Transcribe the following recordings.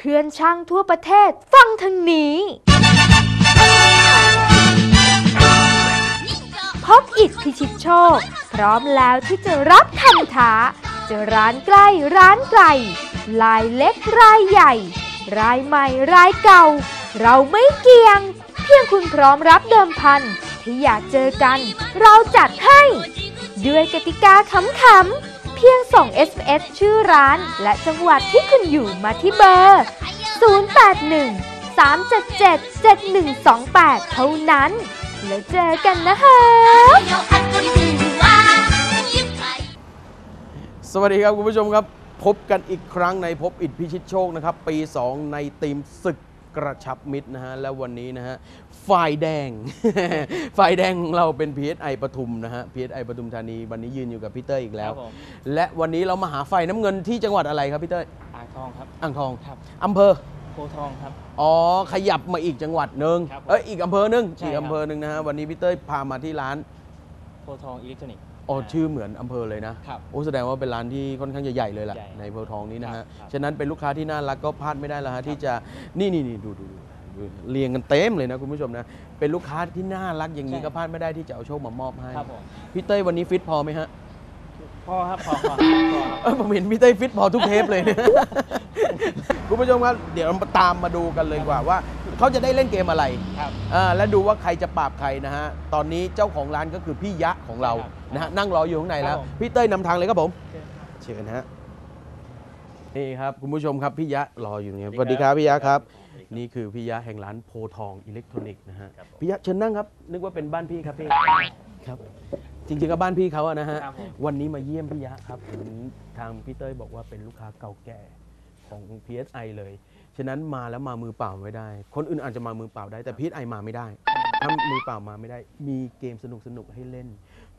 เพื่อนช่างทั่วประเทศ ฟังทางนี้ พบอิดพิชิตโชค พร้อมแล้วที่จะรับคำท้า จะร้านใกล้ร้านไกลรายเล็กรายใหญ่ รายใหม่รายเก่า เราไม่เกี่ยง เพียงคุณพร้อมรับเดิมพันที่อยากเจอกัน เราจัดให้ ด้วยกติกาขำๆ พียงส่ง SMS ชื่อร้าน และจังหวัดที่คุณอยู่มาที่เบอร์ 081 377 7128 เท่านั้น แล้วเจอกันนะคะ สวัสดีครับคุณผู้ชมครับ พบกันอีกครั้งในพบอิดพิชิตโชคนะครับ ปี 2 ในทีมศึก กระชับมิตรนะฮะและวันนี้นะฮะฝ่ายแดง ฝ่ายแดงของเราเป็น PSI ปทุมนะฮะ PSI ปทุมธานีวันนี้ยืนอยู่กับพี่เต้ยอีกแล้ว ครับผม และวันนี้เรามาหาฝ่ายน้ำเงินที่จังหวัดอะไรครับพี่เต้ยอ่างทองครับ อ่างทองครับ อำเภอ โพธิ์ทองครับ อ๋อ ขยับมาอีกจังหวัดหนึ่งครับผมเอ้ยอีกอำเภอหนึ่งใช่อีกครับ อำเภอหนึ่งนะฮะวันนี้พี่เต้ยพามาที่ร้านโพธิ์ทองอิเล็กทรอนิกส์ อ๋อชื่อเหมือนอำเภอเลยนะครับโอ้แสดงว่าเป็นร้านที่ค่อนข้างจะใหญ่เลยแหละใหญ่ในอำเภอทองนี้นะครัฮะบครับฉะนั้นเป็นลูกค้าที่น่ารักก็พลาดไม่ได้แล้วฮะที่จะนี่นี่นี่ดูดูดูดูเรียงกันเต็มเลยนะคุณผู้ชมนะเป็นลูกค้าที่น่ารักอย่างนี้ก็พลาดไม่ได้ที่จะเอาโชคมามอบให้ครับผมพี่เต้ยวันนี้ฟิตพอไหมฮะพ่อครับพ่อพ่อพ่อครับ เอ้ยผมเห็นพี่เต้ยฟิตพอทุกเทปเลยนะคุณผู้ชมครับเดี๋ยวเราตามมาดูกันเลยดีกว่าว่า เขาจะได้เล่นเกมอะไรครับอ่าและดูว่าใครจะปราบใครนะฮะ ตอนนี้เจ้าของร้านก็คือพี่ยะของเราครับนะฮะนั่งรออยู่ข้างในแล้ว ครับผม พี่เต้ยนำทางเลยครับผม เชิญฮะนี่ครับคุณผู้ชมครับพี่ยะรออยู่เนี่ยสวัสดีครับพี่ยะครับ นี่คือพี่ยะแห่งร้านโพทองอิเล็กทรอนิกส์นะฮะพี่ยะเชิญนั่งครับ นึกว่าเป็นบ้านพี่ครับพี่ครับ จริงๆก็บ้านพี่เขาอะนะฮะ ครับผม วันนี้มาเยี่ยมพี่ยะครับเห็นทางพี่เต้ยบอกว่าเป็นลูกค้าเก่าแก่ ของ PSI เลย ฉะนั้นมาแล้วมามือเปล่าไม่ได้ คนอื่นอาจจะมามือเปล่าได้แต่ PSI มาไม่ได้ถ้ามือเปล่ามาไม่ได้ มีเกมสนุกๆให้เล่น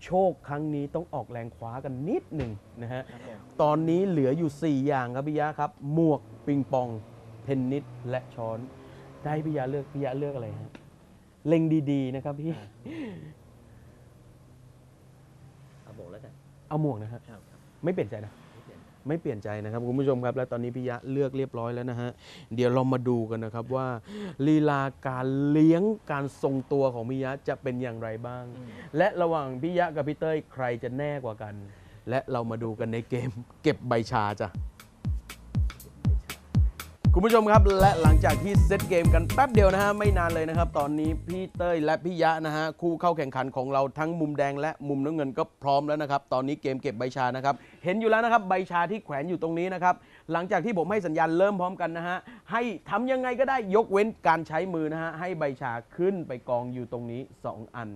โชคครั้งนี้ต้องออกแรงคว้ากันนิดหนึ่งนะฮะครับผมตอนนี้เหลืออยู่ 4 อย่างครับพี่ยะครับ หมวกปิงปอง เทนนิสและช้อน ได้พี่ยะเลือกพี่ยะเลือกอะไรฮะ เล็งดีๆนะครับพี่ เอาบอกแล้วกันเอาหมวกนะครับครับไม่เปลี่ยนใจนะ ไม่เปลี่ยนใจนะครับคุณผู้ชมครับ และตอนนี้พี่ยะเลือกเรียบร้อยแล้วนะฮะเดี๋ยวเรามาดูกันนะครับว่าลีลาการเลี้ยงการทรงตัวของพี่ยะจะเป็นอย่างไรบ้าง และระหว่างพี่ยะกับพี่เต้ยใครจะแน่กว่ากัน และเรามาดูกันในเกม เก็บใบชาจ้ะ คุณผู้ชมครับและหลังจากที่เซตเกมกันแป๊บเดียวนะฮะไม่นานเลยนะครับ ตอนนี้พี่เต้ยและพี่ยะนะฮะคู่เข้าแข่งขันของเราทั้งมุมแดงและมุมน้ำเงินก็พร้อมแล้วนะครับ ตอนนี้เกมเก็บใบชานะครับ เห็นอยู่แล้วนะครับใบชาที่แขวนอยู่ตรงนี้นะครับ หลังจากที่ผมให้สัญญาณเริ่มพร้อมกันนะฮะให้ทำยังไงก็ได้ยกเว้นการใช้มือนะฮะให้ใบชาขึ้นไปกองอยู่ตรงนี้ 2 อัน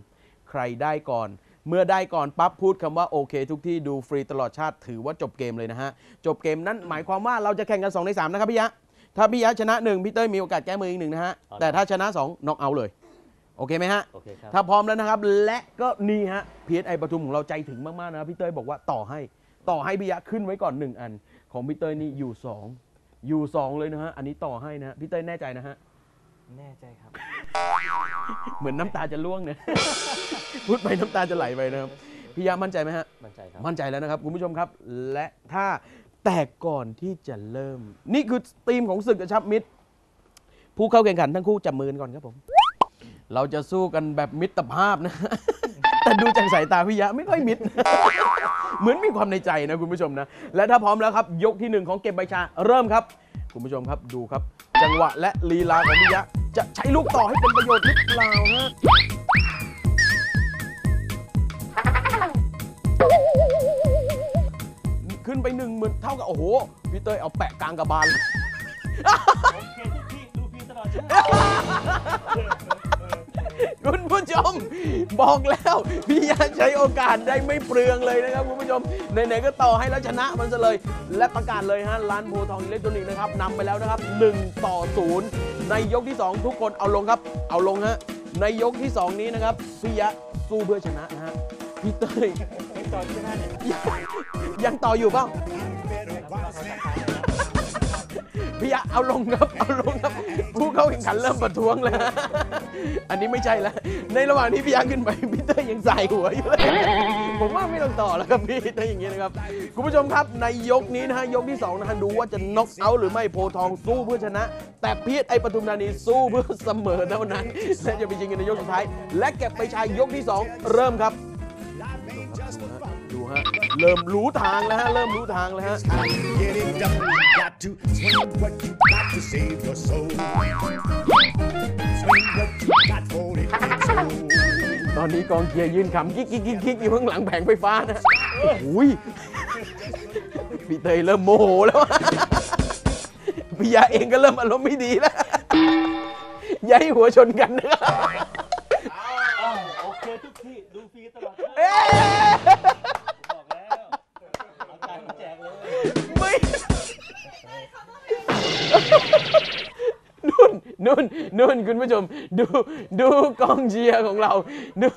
ใครได้ก่อนเมื่อได้ก่อนปั๊บพูดคำว่าโอเคทุกที่ดูฟรีตลอดชาติถือว่าจบเกมเลยนะฮะจบเกมนั้นหมายความว่าเราจะแข่งกัน 2 ใน 3 นะครับพี่ยะ ถ้าพี่ยะชนะ1พี่เต้ยมีโอกาสแก้มืออีกหนึ่งนะฮะแต่ถ้าชนะ2น็อกเอาเลย โอเคไหมฮะ โอเคครับ ถ้าพร้อมแล้วนะครับ และก็นี่ฮะ PSI ปทุมของเราใจถึงมากๆนะครับพี่เต้ยบอกว่าต่อให้ต่อให้พี่ยะขึ้นไว้ก่อน1อัน ของพี่เต้ยนี่อยู่2อยู่2เลยนะฮะอันนี้ต่อให้นะฮะพี่เต้ยแน่ใจนะฮะ แน่ใจครับ เหมือนน้ำตาจะล่วงเนี่ย พูดไปน้ำตาจะไหลไปนะครับ พี่ยะมั่นใจไหมฮะ มั่นใจครับ มั่นใจแล้วนะครับ คุณผู้ชมครับ และถ้า แต่ก่อนที่จะเริ่ม นี่คือธีมของศึกกระชับมิตร ผู้เข้าแข่งขันทั้งคู่จับมือกันก่อนครับผม เราจะสู้กันแบบมิตรภาพนะ แต่ดูจากสายตาพี่ยะไม่ค่อยมิตร เหมือนมีความในใจนะคุณผู้ชมนะ และถ้าพร้อมแล้วครับ ยกที่หนึ่งของเก็บใบชา เริ่มครับ คุณผู้ชมครับดูครับ จังหวะและลีลาของพี่ยะ จะใช้ลูกต่อให้เป็นประโยชน์หรือเปล่าฮะ ขึ้นไปหนึ่งหมื่นเท่ากับ โอ้โห พี่เต้ยเอาแปะกลางกระบาลเลยโอเคทุกที่ดูฟรีตลอดชาติคุณผู้ชมบอกแล้วพี่ยาใช้โอกาสได้ไม่เปลืองเลยนะครับคุณผู้ชมไหนๆก็ต่อให้แล้วชนะมันซะเลย และประกาศเลยฮะร้านโพธิ์ทองอิเล็กทรอนิกส์นะครับนำไปแล้วนะครับ 1 ต่อ 0 ในยกที่ 2 ทุกคนเอาลงครับ เอาลงฮะในยกที่ 2 นี้นะครับพี่ยะสู้เพื่อชนะนะฮะพี่เต้ย ไม่ตอนชนะเนี่ยยังต่ออยู่เปล่าพี่ยะเอาลงครับ เอาลงครับ ผู้เข้าแข่งขันเริ่มประท้วงแล้ว อันนี้ไม่ใช่แล้ว ในระหว่างที่พี่ยะขึ้นไปพี่เต้ยยังใส่หัวอยู่เลยผมว่าไม่ต้องต่อแล้วครับพี่ถ้าอย่างนี้นะครับ คุณผู้ชมครับในยกนี้นะฮะยกที่2นะฮะดูว่าจะน็อกเอาท์หรือไม่โพทองสู้เพื่อชนะ แต่พีทไอปทุมธานีสู้เพื่อเสมอเท่านั้นและจะไปชิงกันในยกสุดท้าย และเก็บไปชายยกที่ 2 เริ่มครับ เริ่มรู้ทางแล้วฮะ เริ่มรู้ทางแล้วฮะ Get it done. You got to swing what you got to save your soul. Swing what you got for it ain't so. ตอนนี้กองเชียร์ยืนขำกิ๊กกิ๊กกิ๊กกิ๊กอยู่ข้างหลังแผงไฟฟ้านะอุ้ยพี่เตยเริ่มโมโหแล้วพี่ยาเองก็เริ่มอารมณ์ไม่ดีแล้วอย่าให้หัวชนกันนะ นุ่นนุ่นคุณผู้ชม ดูดูกองเชียร์ของเราดู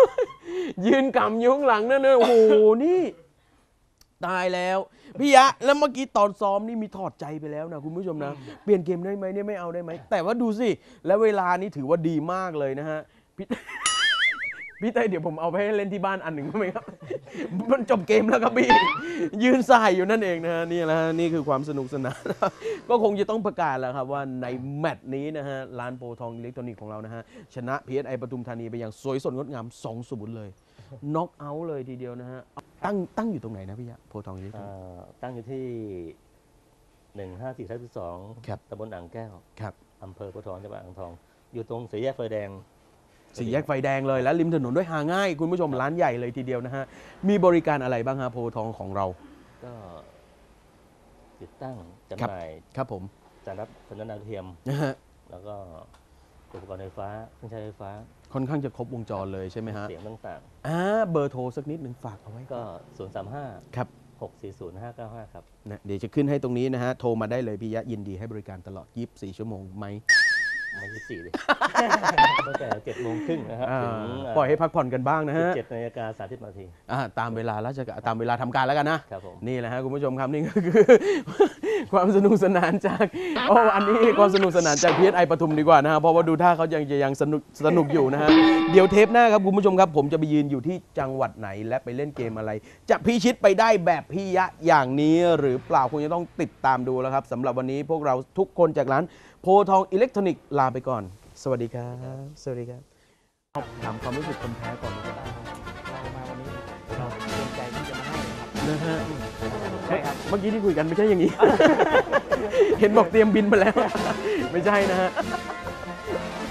ยืนกำอยู่ข้างหลังนั่นเลยโอ้โหนี่ ตายแล้วพี่ยะแล้วเมื่อกี้ตอนซ้อมนี่มีถอดใจไปแล้วนะคุณผู้ชมนะ เปลี่ยนเกมได้ไหมเนี่ยไม่เอาได้ไหมแต่ว่าดูสิ แล้วเวลานี่ถือว่าดีมากเลยนะฮะพี่ พี่เต้ยเดี๋ยวผมเอาไปให้เล่นที่บ้านอันหนึ่งได้ไหมครับ มันจบเกมแล้วครับพี่ ยืนสายอยู่นั่นเองนะฮะนี่แหละฮะนี่คือความสนุกสนานก็คงจะต้องประกาศแล้วครับว่าในแมตช์นี้นะฮะร้านโปรทองอิเล็กทรอนิกส์ของเรานะฮะชนะ PSI ปทุมธานีไปอย่างสวยสดงดงาม2 0เลยน็อกเอาท์เลยทีเดียวนะฮะตั้งตั้งอยู่ตรงไหนนะพี่ยะโพทองอิเล็กทรออ่นิกส์าตั้งอยู่ที่หนึ่งห้าสี่ทับสองครับ ตำบลอ่างแก้วครับ อำเภอโพธิ์ทองจังหวัดอ่างทอง อยู่ตรงสี่แยกไฟแดง สี่แยกไฟแดงเลย และริมถนนด้วยหาง่าย คุณผู้ชมร้านใหญ่เลยทีเดียวนะฮะ มีบริการอะไรบ้างฮะโพทองของเรา ก็ติดตั้งจำครับหน่ายครับผมจานรับสัญญาณดาวเทียมนะฮะแล้วก็อุปกรณ์ไฟฟ้าเครื่องใช้ไฟฟ้า ค่อนข้างจะครบวงจรเลยใช่ไหมฮะ เสียงต่างอ่าเบอร์โทรสักนิดหนึ่งฝากเอาไว้ๆก็ศูนย์สามห้าครับหกสี่ศูนย์ห้าเก้าห้าครับนะเดี๋ยวจะขึ้นให้ตรงนี้นะฮะ โทรมาได้เลยพี่ยะยินดีให้บริการตลอด 24 ชั่วโมงไหม ไม่ใช่สี่เลย ตั้งแต่เจ็ดโมงครึ่งนะครับอ่าถึงปล่อยให้พักผ่อนกันบ้างนะฮะเจ็ดนาฬิกาสามสิบนาที อ่าตามเวลาราชการตามเวลาทำการแล้วกันนะ ครับผม นี่แหละฮะคุณผู้ชมครับนี่ก็คือ ความสนุกสนานจากโอ้อันนี้ความสนุกสนานจากพีเอสไอปทุมดีกว่านะฮะเพราะว่าดูท่าเขายังจะยังสนุกสนุกอยู่นะฮะเดี๋ยวเทปหน้าครับคุณผู้ชมครับ ผมจะไปยืนอยู่ที่จังหวัดไหนและไปเล่นเกมอะไร จะพิชิตไปได้แบบพี่ยะอย่างนี้หรือเปล่าคงจะต้องติดตามดูแล้วครับสำหรับวันนี้พวกเราทุกคนจากร้านโพธิ์ทองอิเล็กทรอนิกส์ลาไปก่อน สวัสดีครับ สวัสดีครับถามความรู้สึกคนแพ้ก่อนดีกว่าเรามาวันนี้เราเตรียมใจที่จะมาให้ครับนะฮะใช่ครับ เมื่อกี้ที่คุยกันไม่ใช่อย่างนี้ เห็นบอกเตรียมบินมาแล้ว ไม่ใช่นะฮะ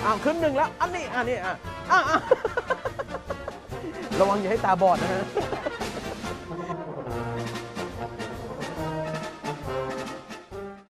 อ้าวขึ้นหนึ่งแล้ว อันนี้อันนี้อะอะอะระวังอย่าให้ตาบอดนะฮะ